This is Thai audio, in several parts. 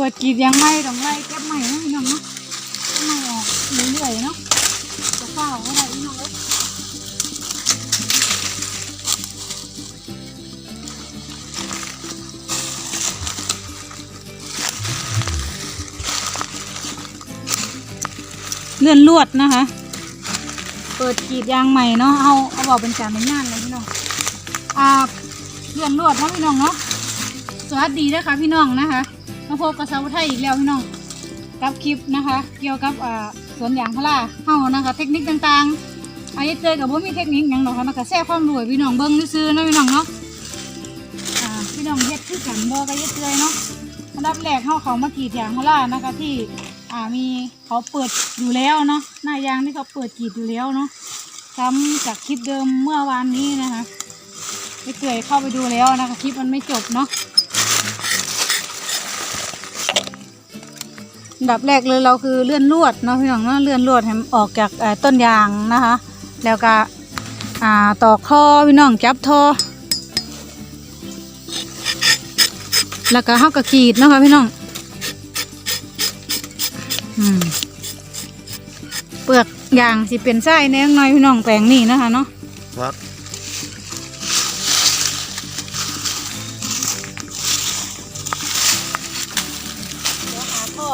เปิดกรีดยางไม้ต้องไล่เก็บไม้นะพี่น้องเนาะเก็บไม้ออกเรื่อยๆเนาะจะเฝ้าก็ได้พี่น้องเอ้ยเลื่อนลวดนะคะ เปิดกรีดยางใหม่เนาะ เอาเอาบอกเป็นการเป็นงานเลยพี่น้อง อ่า เลื่อนลวดเนาะพี่น้องเนาะ สวัสดีนะคะพี่น้องนะคะ มาพบกับสาวไทยอีกแล้วพี่น้องกับคลิปนะคะ เกี่ยวกับสวนยางพาราเฮานะคะเทคนิคต่างๆอาจจะเจอกับว่ามีเทคนิคอย่างหรอกค่ะมันก็แซ่ความรวยพี่น้องเบิ้งซื้อนะพี่น้องเนาะพี่น้องเฮ็ดคือกันบ่ก็เฮ็ดเลยเนาะอันดับแรกเฮาเขามากรีดยางพารานะคะที่อ่ามีเขาเปิดอยู่แล้วเนาะหน้ายางที่เขาเปิดกรีดอยู่แล้วเนาะซ้ำจากคลิปเดิมเมื่อวานนี้นะคะไปเกยเข้าไปดูแล้วนะคะคลิปมันไม่จบเนาะ ดับแรกเลยเราคือเลื่อนลวดเนาะพี่น้องเนาะเลื่อนลวดให้มันออกจากเอ่อต้นยางนะคะ แล้วก็อ่าตอกท่อพี่น้องจับท่อแล้วก็เฮากระขีดเนาะค่ะพี่น้องอืมเปลือกยางสิเป็นไส้แน่น้อยพี่น้องแปลงนี่นะคะเนาะ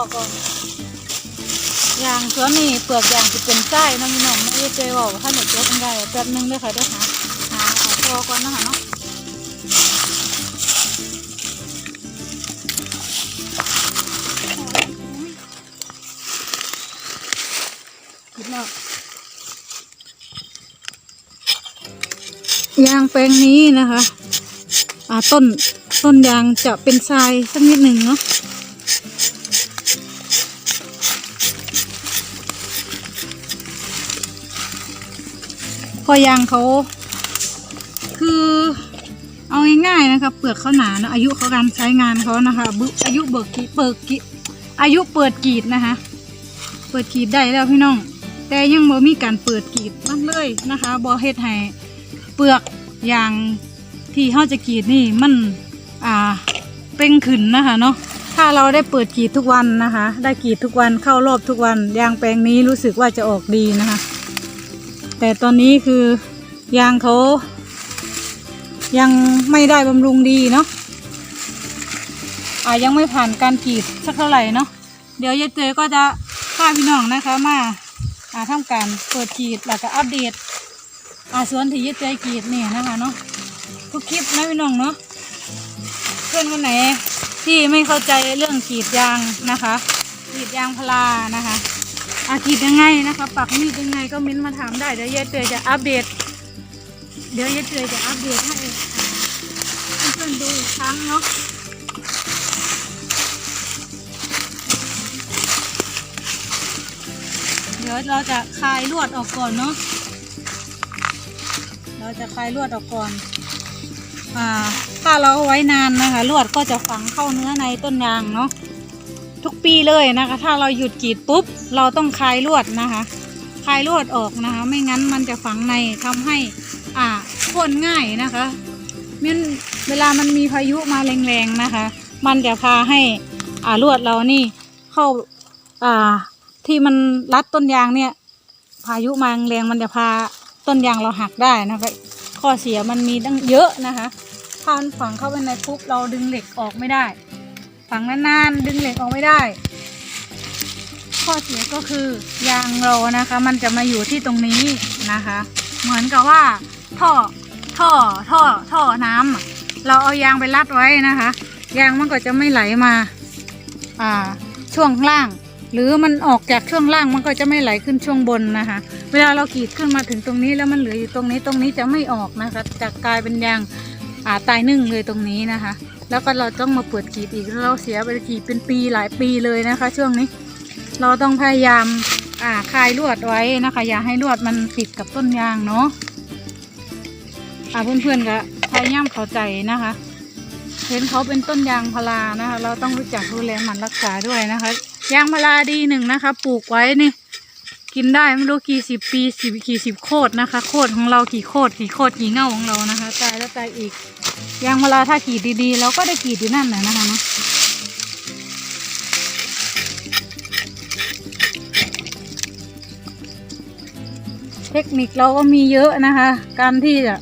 บเดี๋ยวหาท่อก่อนยางส่วนนี้เปลือกยางสิเป็นไส้นาะพี่น้องไม่ได้เจอบอกว่าถ้าหนูเจอเป็นไงแป๊บนึงเด้ค่ะเด้อหาหาหาท่อก่อนนะคะเนาะคิดแล้วยางแปลงนี้นะคะ อ่าต้นต้นยางจะเป็นทรายสักนิดหนึ่งเนาะ พอยางเขาคือเอาง่ายๆนะคะเปลือกเขาหนาเนอะอายุเขาการใช้งานเขานะคะอายุเบิกกีเปิดกีอายุเปิดกีดนะคะ เปิดกีดได้แล้วพี่น้อง แต่ยังบ่มีการเปิดกีดมันเลยนะคะบ่เฮ็ดให้เปลือกยางที่เฮาจะกีดนี่มันอ่าเป่งขึ้นนะคะเนาะถ้าเราได้เปิดกีดทุกวันนะคะ ได้กีดทุกวันเข้ารอบทุกวันยางแปลงนี้รู้สึกว่าจะออกดีนะคะ แต่ตอนนี้คือยางเขายังไม่ได้บำรุงดีเนาะอ่ายังไม่ผ่านการกรีดสักเท่าไหร่เนาะเดี๋ยวยายเตยก็จะพาพี่น้องนะคะมาอ่าทำการเปิดกรีดแล้วก็อัปเดตอาสวนที่ยายเตยกรีดนี่นะคะเนาะทุกคลิปนะพี่น้องเนาะเพื่อนคนไหนที่ไม่เข้าใจเรื่องกรีดยางนะคะกรีดยางพารานะคะ อากรีดยังไงนะคะ ปักมีดยังไงก็มิ้นมาถามได้เดี๋ยวยายเตยจะอัปเดต เดี๋ยวยายเตยจะอัปเดตให้เพื่อนๆดูอีกครั้งเนาะเดี๋ยวเราจะคลายลวดออกก่อนเนาะเราจะคลายลวดออกก่อนอ่าถ้าเราเอาไว้นานนะคะลวดก็จะฝังเข้าเนื้อในต้นยางเนาะ ทุกปีเลยนะคะ ถ้าเราหยุดกรีดปุ๊บ เราต้องคลายลวดนะคะ คลายลวดออกนะคะ ไม่งั้นมันจะฝังในทำให้อ่าพ่นง่ายนะคะมันเวลามันมีพายุมาแรงๆนะคะ มันจะพาให้อ่าลวดเรานี่เข้าอ่าที่มันรัดต้นยางเนี่ย พายุมาแรงมันจะพาต้นยางเราหักได้นะคะข้อเสียมันมีตั้งเยอะนะคะถ้ามันฝังเข้าไปในปุ๊บเราดึงเหล็กออกไม่ได้ ฝังนานๆ ดึงเหล็กออกไม่ได้ ข้อเสียก็คือยางเรานะคะ มันจะมาอยู่ที่ตรงนี้นะคะ เหมือนกับว่า ท่อท่อท่อท่อน้ำอะเราเอายางไปรัดไว้นะคะ ยางมันก็จะไม่ไหลมาอ่าช่วงล่าง หรือมันออกจากช่วงล่างมันก็จะไม่ไหลขึ้นช่วงบนนะคะ เวลาเรากรีดขึ้นมาถึงตรงนี้แล้วมันเหลืออยู่ตรงนี้ตรงนี้จะไม่ออกนะคะจะกลายเป็นยางอ่าตายนึ่งเลยตรงนี้นะคะ แล้วก็เราต้องมาเปิดกรีดอีกเราเสียไปกรีดเป็นปีหลายปีเลยนะคะ ช่วงนี้ เราต้องพยายามอ่าคลายลวดไว้นะคะ อย่าให้ลวดมันติดกับต้นยางเนาะอ่าเพื่อนๆก็พยายามเข้าใจนะคะ เห็นเขาเป็นต้นยางพารานะคะ เราต้องรู้จักดูแลมันรักษาด้วยนะคะ ยางพาราดีหนึ่งนะคะ ปลูกไว้นี่ กินได้ไม่รู้กี่สิบปีสิบกี่สิบโคตรนะคะ โคตรของเรากี่โคตรกี่โคตรกี่เง่าของเรานะคะ ตายแล้วตายอีกยางเวลาถ้ากีดดีๆเราก็ได้กีดอยู่นั่นแหละนะคะเนาะเทคนิคเราก็มีเยอะนะคะ การที่จะ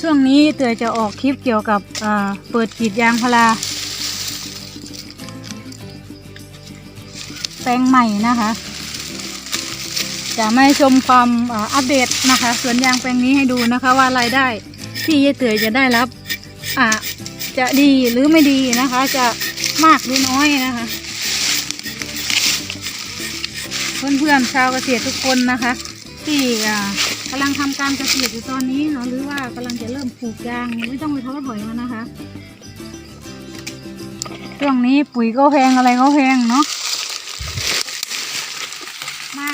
ช่วงนี้เตยจะออกคลิปเกี่ยวกับเปิดกีดยางพลาแปลงใหม่นะคะ จะไม่ชมความอัปเดตนะคะสวนยางแปลงนี้ให้ดูนะคะว่ารายได้ที่ยายเตยจะได้รับอ่าจะดีหรือไม่ดีนะคะ จะมากหรือน้อยนะคะ เพื่อนๆชาวเกษตรทุกคนนะคะ ที่อ่ากำลังทำการเกษตรอยู่ตอนนี้เนาะหรือว่ากำลังจะเริ่มปลูกยางไม่ต้องไปท้อถอยมันนะคะช่วงนี้ปุ๋ยก็แพงอะไรก็แพงเนาะมา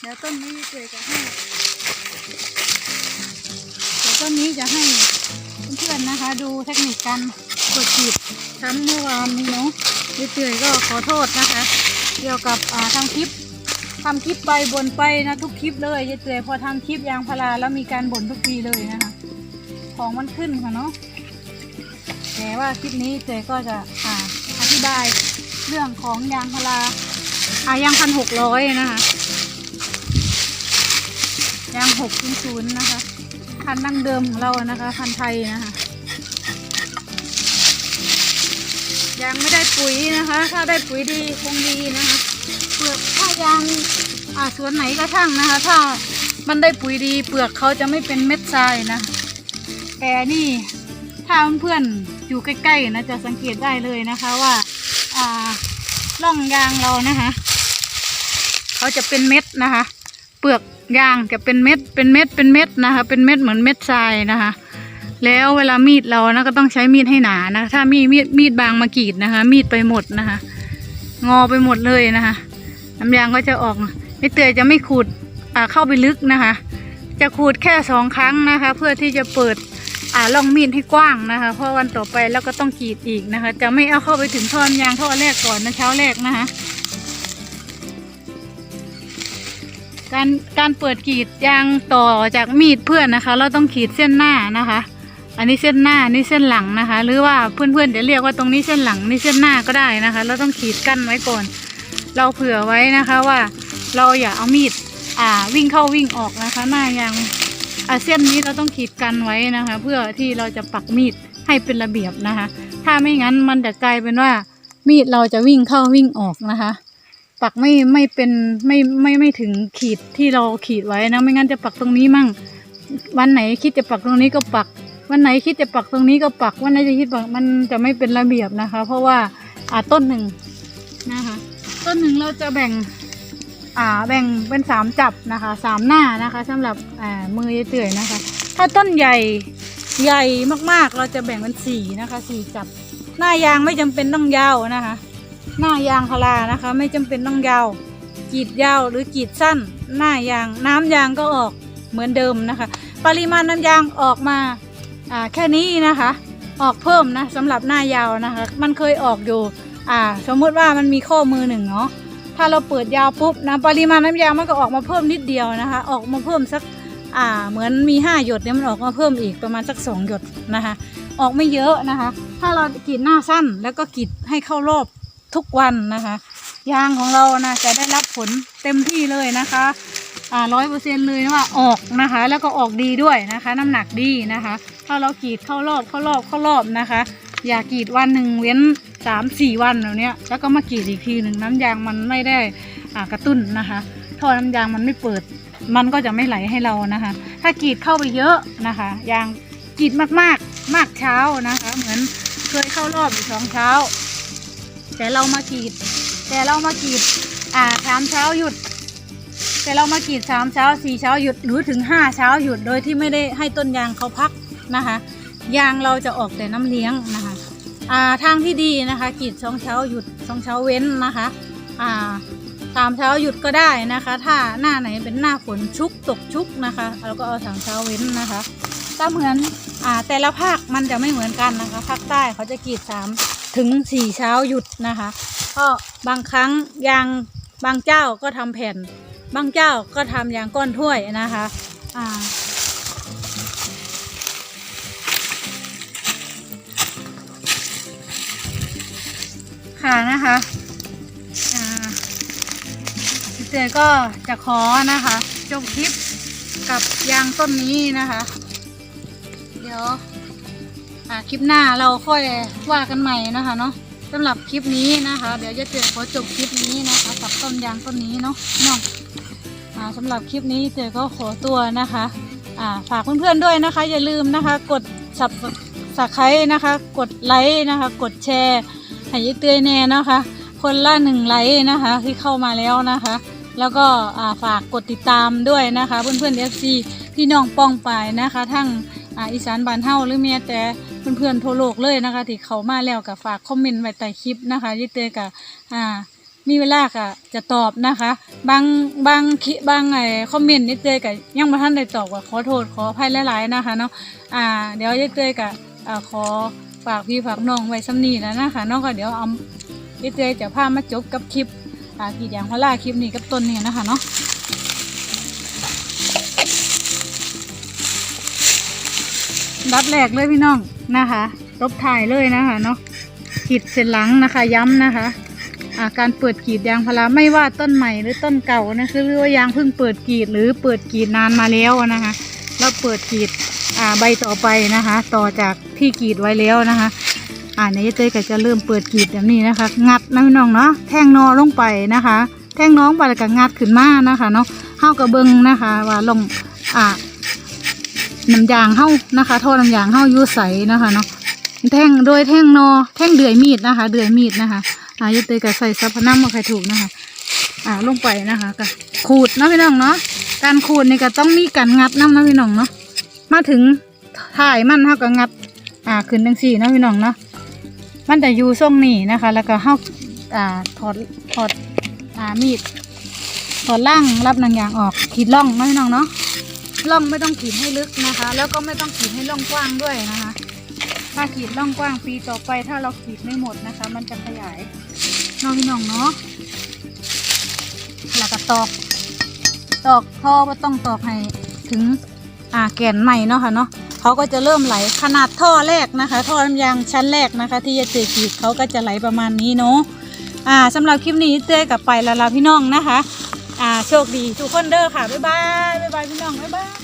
เดี๋ยวต้ นนี้เกยจะให้เดี๋ยวต้นนี้จะให้เพื่อนๆนะคะ ดูเทคนิคการกดฉีดทำเมื่อวานนี้เนาะพี่เตยก็ขอโทษนะคะ เกี่ยวกับอ่าทำคลิปทำคลิปไปบ่นไปนะทุกคลิปเลยยายเตยพอทำคลิปยางพาราแล้วมีการบ่นทุกทีเลยนะคะของมันขึ้นค่ะเนาะแต่ว่าคลิปนี้เตยก็จะอ่าอธิบายเรื่องของยางพาราอายางพันหกร้อยนะคะ ยางหกศูนย์นะคะ พันดั้งเดิมของเรานะคะ พันไทยนะคะ ยางไม่ได้ปุ๋ยนะคะ ถ้าได้ปุ๋ยดีคงดีนะคะเปลือกถ้ายางอ่าสวนไหนก็ช่างนะคะ ถ้ามันได้ปุ๋ยดีเปลือกเขาจะไม่เป็นเม็ดทรายนะ แต่นี่ถ้าเพื่อนๆอยู่ใกล้ๆนะจะสังเกตได้เลยนะคะว่าอ่าร่องยางเรานะคะ เขาจะเป็นเม็ดนะคะ เปลือกยางจะเป็นเม็ดเป็นเม็ดเป็นเม็ดนะคะ เป็นเม็ดเหมือนเม็ดทรายนะคะ แล้วเวลามีดเรานะก็ต้องใช้มีดให้หนานะถ้ามีมีดมีดบางมากรีดนะคะ มีดไปหมดนะคะ งอไปหมดเลยนะคะน้ำยางก็จะออกไม่เตยจะไม่ขูดอ่าเข้าไปลึกนะคะ จะขูดแค่สองครั้งนะคะ เพื่อที่จะเปิดอ่าร่องมีดให้กว้างนะคะ เพราะวันต่อไปแล้วก็ต้องกรีดอีกนะคะ จะไม่เอาเข้าไปถึงท่อนยางท่อแรกก่อนนะเช้าแรกนะคะ การการเปิดกรีดยางต่อจากมีดเพื่อนนะคะ เราต้องขีดเส้นหน้านะคะ อันนี้เส้นหน้านี่เส้นหลังนะคะ หรือว่าเพื่อนๆจะเรียกว่าตรงนี้เส้นหลังนี่เส้นหน้าก็ได้นะคะ เราต้องขีดกั้นไว้ก่อน เราเผื่อไว้นะคะว่าเราอย่าเอามีดอ่าวิ่งเข้าวิ่งออกนะคะ หน้ายางอ่าเส้นนี้เราต้องขีดกันไว้นะคะ เพื่อที่เราจะปักมีดให้เป็นระเบียบนะคะ ถ้าไม่งั้นมันจะกลายเป็นว่ามีดเราจะวิ่งเข้าวิ่งออกนะคะ ปักไม่ไม่เป็นไม่ไม่ไม่ถึงขีดที่เราขีดไว้นะ ไม่งั้นจะปักตรงนี้มั่ง วันไหนคิดจะปักตรงนี้ก็ปัก วันไหนคิดจะปักตรงนี้ก็ปัก วันไหนจะคิดปักมันจะไม่เป็นระเบียบนะคะ เพราะว่าอ่าต้นหนึ่งนะคะ ต้นหนึ่งเราจะแบ่งอ่าแบ่งเป็นสามจับนะคะสามหน้านะคะสำหรับอ่ามือยเตื่อยนะคะ ถ้าต้นใหญ่ใหญ่มากๆ เราจะแบ่งเป็นสี่นะคะสี่จับ หน้ายางไม่จำเป็นต้องยาวนะคะ หน้ายางพารานะคะ ไม่จำเป็นต้องยาวกรีดยาวหรือกรีดสั้น หน้ายางน้ำยางก็ออกเหมือนเดิมนะคะ ปริมาณน้ำยางออกมาแค่นี้นะคะ ออกเพิ่มนะสำหรับหน้ายาวนะคะ มันเคยออกอยู่อ่าสมมติว่ามันมีข้อมือหนึ่งเนาะถ้าเราเปิดยาวปุ๊บนะปริมาณน้ำยางมันก็ออกมาเพิ่มนิดเดียวนะคะ ออกมาเพิ่มสักอ่าเหมือนมีห้าหยดเนี่ยมันออกมาเพิ่มอีกประมาณสักสองหยดนะคะ ออกไม่เยอะนะคะ ถ้าเรากรีดหน้าสั้นแล้วก็กรีดให้เข้ารอบ ทุกวันนะคะ ยางของเรานะจะได้รับผลเต็มที่เลยนะคะอ่าร้อยเปอร์เซ็นต์เลยนะว่าออกนะคะ แล้วก็ออกดีด้วยนะคะ น้ำหนักดีนะคะ ถ้าเรากรีดเข้ารอบเข้ารอบเข้ารอบนะคะ อย่ากรีดวันหนึ่งเว้นสามสี่วันแบบเนี้ยแล้วก็มากรีดอีกทีหนึ่งน้ำยางมันไม่ได้อ่ากระตุ้นนะคะท่อน้ำยางมันไม่เปิด มันก็จะไม่ไหลให้เรานะคะ ถ้ากรีดเข้าไปเยอะนะคะยางกรีดมากๆ มากเช้านะคะ เหมือนเคยเข้ารอบอยู่สองเช้า แต่เรามากรีด แต่เรามากรีด อ่าสามเช้าหยุด แต่เรามากรีดสามเช้าสี่เช้าหยุดหรือถึงห้าเช้าหยุดโดยที่ไม่ได้ให้ต้นยางเขาพักนะคะ ยางเราจะออกแต่น้ำเลี้ยงนะคะอ่าทางที่ดีนะคะกรีดสองเช้าหยุดสองเช้าเว้นนะคะอ่าสามเช้าหยุดก็ได้นะคะ ถ้าหน้าไหนเป็นหน้าฝนชุกตกชุกนะคะเราก็เอาสามเช้าเว้นนะคะถ้าเหมือนอ่าแต่ละภาคมันจะไม่เหมือนกันนะคะภาคใต้เขาจะกรีดสาม ถึงสี่เช้าหยุดนะคะก็บางครั้งยางบางเจ้าก็ทำแผ่น บางเจ้าก็ทำยางก้อนถ้วยนะคะอ่าค่ะนะคะอ่าพี่เจก็จะขอนะคะจบคลิปกับยางต้นนี้นะคะ เดี๋ยว อ่าคลิปหน้าเราค่อยว่ากันใหม่นะคะเนาะสำหรับคลิปนี้นะคะ เดี๋ยวจะเจอขอจบคลิปนี้นะคะ กับต้นยางต้นนี้เนาะเนาะอ่าสำหรับคลิปนี้เจอก็ขอตัวนะคะฝากเพื่อนๆด้วยนะคะ อย่าลืมนะคะ กดสับสักไครนะคะ กดไลค์นะคะ กดแชร์ให้ยายเตยแน่นะคะ คนละหนึ่งไลค์นะคะ ที่เข้ามาแล้วนะคะ แล้วก็ฝากกดติดตามด้วยนะคะ เพื่อนๆ FC พี่น้องป้องไปนะคะ ทั้งอีสานบานเฮาหรือแม้แต่ เพื่อนๆทั่วโลกเลยนะคะ ที่เขามาแล้วก็ฝากคอมเมนต์ไว้ใต้คลิปนะคะยายเตยกับอ่ามีเวลาก็จะตอบนะคะ บางบางคิบางไอคอมเมนต์นี่เตยกับยังบ่ทันได้ตอบก็ขอโทษขออภัยหลายๆนะคะเนาะอ่า เดี๋ยวยายเตยกับอ่าขอฝากพี่ฝากน้องไว้ซ้ำนี้แล้วนะคะน้องก็เดี๋ยวเอายายเตยจะพามาจบกับคลิปอ่ากีดยางพาราคลิปนี้กับต้นนี้นะคะเนาะ รับแรกเลยพี่น้องนะคะลบถ่ายเลยนะคะเนาะขีดเส้นหลังนะคะย้ำนะคะาการเปิดกรีดยางพาราไม่ว่าต้นใหม่หรือต้นเก่านะคือว่ายางเพิ่งเปิดกรีดหรือเปิดกรีดนานมาแล้วนะคะแล้วเปิดกรีดใบต่อไปนะคะ ต่อจากที่กรีดไว้แล้วนะคะ อ่าในเต้ยก็จะเริ่มเปิดกรีดแบบนี้นะคะ งัดนะพี่น้องเนาะแท่งนอลงไปนะคะ แท่งน้องไปแล้วก็งัดขึ้นมานะคะเนาะเฮากระเบิงนะคะ ว่าลงอ่า น้ำยางเฮานะคะ ท่อน้ำยางเฮายู่ใสนะคะเนาะแท่งโดยแท่งนอ แท่งเดือยมีดนะคะ เดือยมีดนะคะอ่ายายเตยก็ใส่ซับพนัมมาใครถูกนะคะ อ่าลงไปนะคะก็ขูดนะพี่น้องเนาะการขูดนี่ก็ต้องมีการงัดน้ำนะพี่น้องเนาะมาถึงถ่ายมันเท่ากับงัด อ่าขึ้นจังสี่นะพี่น้องเนาะมันจะอยู่ทรงนี้นะคะ แล้วก็เฮาอ่าถอดถอดอ่ามีดถอดล่างรับนังยางออกขีดล่องนะพี่น้องเนาะ ล่องไม่ต้องขีดให้ลึกนะคะ แล้วก็ไม่ต้องขีดให้ล่องกว้างด้วยนะคะ ถ้าขีดล่องกว้างปีต่อไป ถ้าเราขีดไม่หมดนะคะ มันจะขยายน้องพี่น้องเนาะแล้วก็ตอก ตอกท่อว่าต้องตอกให้ถึงอ่าแก่นใหม่เนาะค่ะเนาะเขาก็จะเริ่มไหลขนาดท่อแรกนะคะ ท่อน้ำยางชั้นแรกนะคะ ที่จะเจอกีดเขาก็จะไหลประมาณนี้เนาะอ่าสำหรับคลิปนี้เจอกับไปแล้วล่ะพี่น้องนะคะ อ่าโชคดีทุกคนเด้อค่ะ บ๊ายบาย บ๊ายบายพี่น้อง บ๊ายบาย